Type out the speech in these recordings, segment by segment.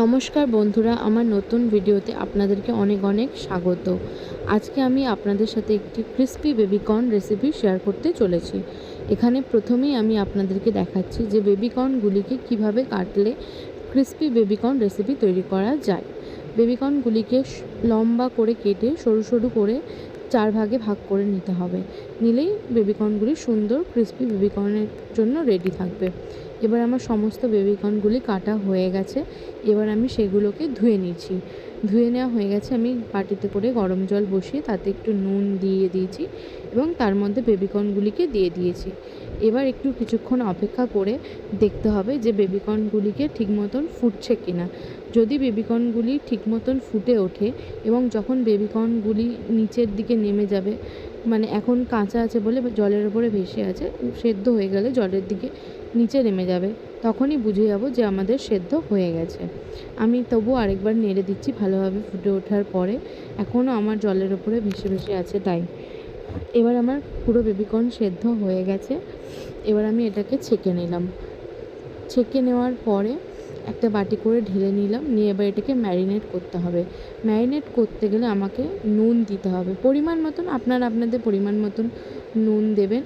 নমস্কার বন্ধুরা, আমার নতুন ভিডিওতে আপনাদেরকে অনেক অনেক স্বাগত। আজকে আমি আপনাদের সাথে একটি ক্রিস্পি বেবিকর্ন রেসিপি শেয়ার করতে চলেছি। এখানে প্রথমেই আমি আপনাদেরকে দেখাচ্ছি যে বেবিকর্নগুলিকে কীভাবে কাটলে ক্রিস্পি বেবিকর্ন রেসিপি তৈরি করা যায়। বেবিকর্নগুলিকে লম্বা করে কেটে সরু সরু করে চার ভাগে ভাগ করে নিতে হবে। নিলেই বেবিকর্নগুলি সুন্দর ক্রিস্পি বেবিকর্নের জন্য রেডি থাকবে। এবার আমার সমস্ত বেবিকর্নগুলি কাটা হয়ে গেছে, এবার আমি সেগুলোকে ধুয়ে নিচ্ছি। ধুয়ে নেওয়া হয়ে গেছে, আমি বাটিতে করে গরম জল বসিয়ে তাতে একটু নুন দিয়ে দিয়েছি এবং তার মধ্যে বেবিকর্নগুলিকে দিয়ে দিয়েছি। এবার একটু কিছুক্ষণ অপেক্ষা করে দেখতে হবে যে বেবিকর্নগুলিকে ঠিক মতন ফুটছে কিনা। যদি বেবিকর্নগুলি ঠিক মতন ফুটে ওঠে এবং যখন বেবিকর্নগুলি নিচের দিকে নেমে যাবে মানে এখন কাঁচা আছে বলে জলের ওপরে ভেসে আছে, সেদ্ধ হয়ে গেলে জলের দিকে নিচে নেমে যাবে, তখনই বুঝে যাব যে আমাদের সেদ্ধ হয়ে গেছে। আমি তবু আরেকবার নেড়ে দিচ্ছি ভালোভাবে ফুটে ওঠার পরে এখনও আমার জলের ওপরে ভেসে ভেসে আছে তাই। এবার আমার পুরো বেবিকর্ন সেদ্ধ হয়ে গেছে, এবার আমি এটাকে ছেঁকে নিলাম। ছেঁকে নেওয়ার পরে একটা বাটি করে ঢেলে নিলাম, নিয়ে এবার এটাকে ম্যারিনেট করতে হবে। ম্যারিনেট করতে গেলে আমাকে নুন দিতে হবে। পরিমাণ মতন, আপনারা আপনাদের পরিমাণ মতন নুন দেবেন।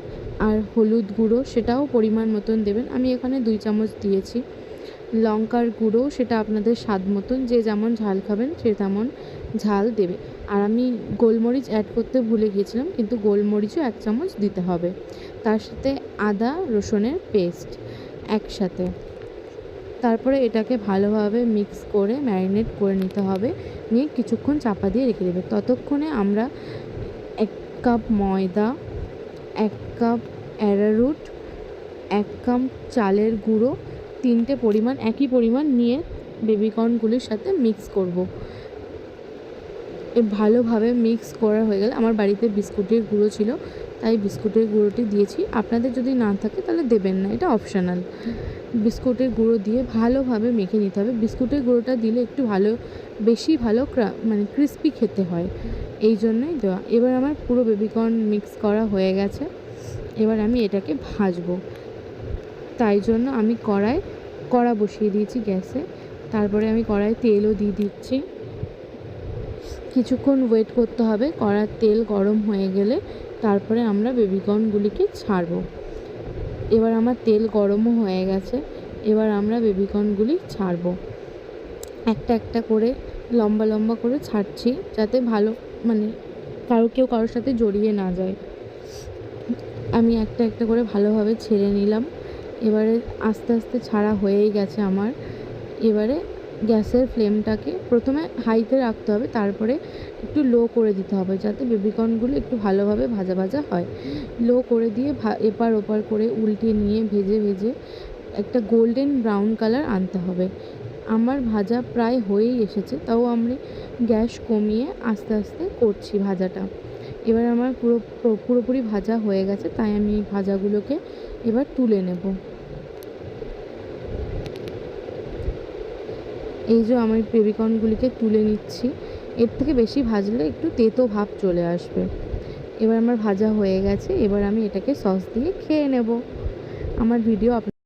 আর হলুদ গুঁড়ো সেটাও পরিমাণ মতন দেবেন। আমি এখানে দুই চামচ দিয়েছি। লঙ্কার গুঁড়ো সেটা আপনাদের স্বাদ মতন, যে যেমন ঝাল খাবেন সে তেমন ঝাল দেবে। আর আমি গোলমরিচ অ্যাড করতে ভুলে গিয়েছিলাম, কিন্তু গোলমরিচও এক চামচ দিতে হবে। তার সাথে আদা, রসুনের পেস্ট একসাথে। তারপরে এটাকে ভালোভাবে মিক্স করে ম্যারিনেট করে নিতে হবে। নিয়ে কিছুক্ষণ চাপা দিয়ে রেখে দেবে। ততক্ষণে আমরা এক কাপ ময়দা এক কাপ অ্যারারুট, এক কাপ চালের গুঁড়ো, তিনটে পরিমাণ, একই পরিমাণ নিয়ে বেবিকর্নগুলির সাথে মিক্স করব। এ ভালোভাবে মিক্স করা হয়ে গেলে আমার বাড়িতে বিস্কুটের গুঁড়ো ছিল, তাই বিস্কুটের গুঁড়োটি দিয়েছি। আপনাদের যদি না থাকে তাহলে দেবেন না, এটা অপশানাল। বিস্কুটের গুঁড়ো দিয়ে ভালোভাবে মেখে নিতে হবে। বিস্কুটের গুঁড়োটা দিলে একটু ভালো, বেশি ভালো মানে ক্রিস্পি খেতে হয়। এই জন্যই দেওয়া। এবার আমার পুরো বেবিকর্ন মিক্স করা হয়ে গেছে। এবার আমি এটাকে ভাজবো। তাই জন্য আমি কড়াই, কড়া বসিয়ে দিয়েছি গ্যাসে। তারপরে আমি কড়াই তেলও দিয়ে দিচ্ছি। কিছুক্ষণ ওয়েট করতে হবে। কড়ার তেল গরম হয়ে গেলে তারপরে আমরা বেবিকর্নগুলিকে ছাড়বো। এবার আমার তেল গরমও হয়ে গেছে। এবার আমরা বেবিকর্নগুলি ছাড়বো। একটা একটা করে, লম্বা লম্বা করে ছাড়ছি যাতে ভালো মানে কারও, কেউ কারোর সাথে জড়িয়ে না যায়। আমি একটা একটা করে ভালোভাবে ছেড়ে নিলাম। এবারে আস্তে আস্তে ছাড়া হয়েই গেছে আমার। এবারে গ্যাসের ফ্লেমটাকে প্রথমে হাইতে রাখতে হবে, তারপরে একটু লো করে দিতে হবে যাতে বেবিকর্নগুলো একটু ভালোভাবে ভাজা ভাজা হয়। লো করে দিয়ে এপার ওপার করে উল্টে নিয়ে ভেজে ভেজে একটা গোল্ডেন ব্রাউন কালার আনতে হবে। আমার ভাজা প্রায় হয়েই এসেছে, তাও আমি গ্যাস কমিয়ে আস্তে আস্তে করছি ভাজাটা। এবার আমার পুরো পুরো- পুরোপুরি ভাজা হয়ে গেছে, তাই আমি এই ভাজাগুলোকে এবার তুলে নেব। এই যে আমি বেবিকর্নগুলিকে তুলে নিচ্ছি, এর থেকে বেশি ভাজলে একটু তেতো ভাব চলে আসবে। এবার আমার ভাজা হয়ে গেছে, এবার আমি এটাকে সস দিয়ে খেয়ে নেব। আমার ভিডিও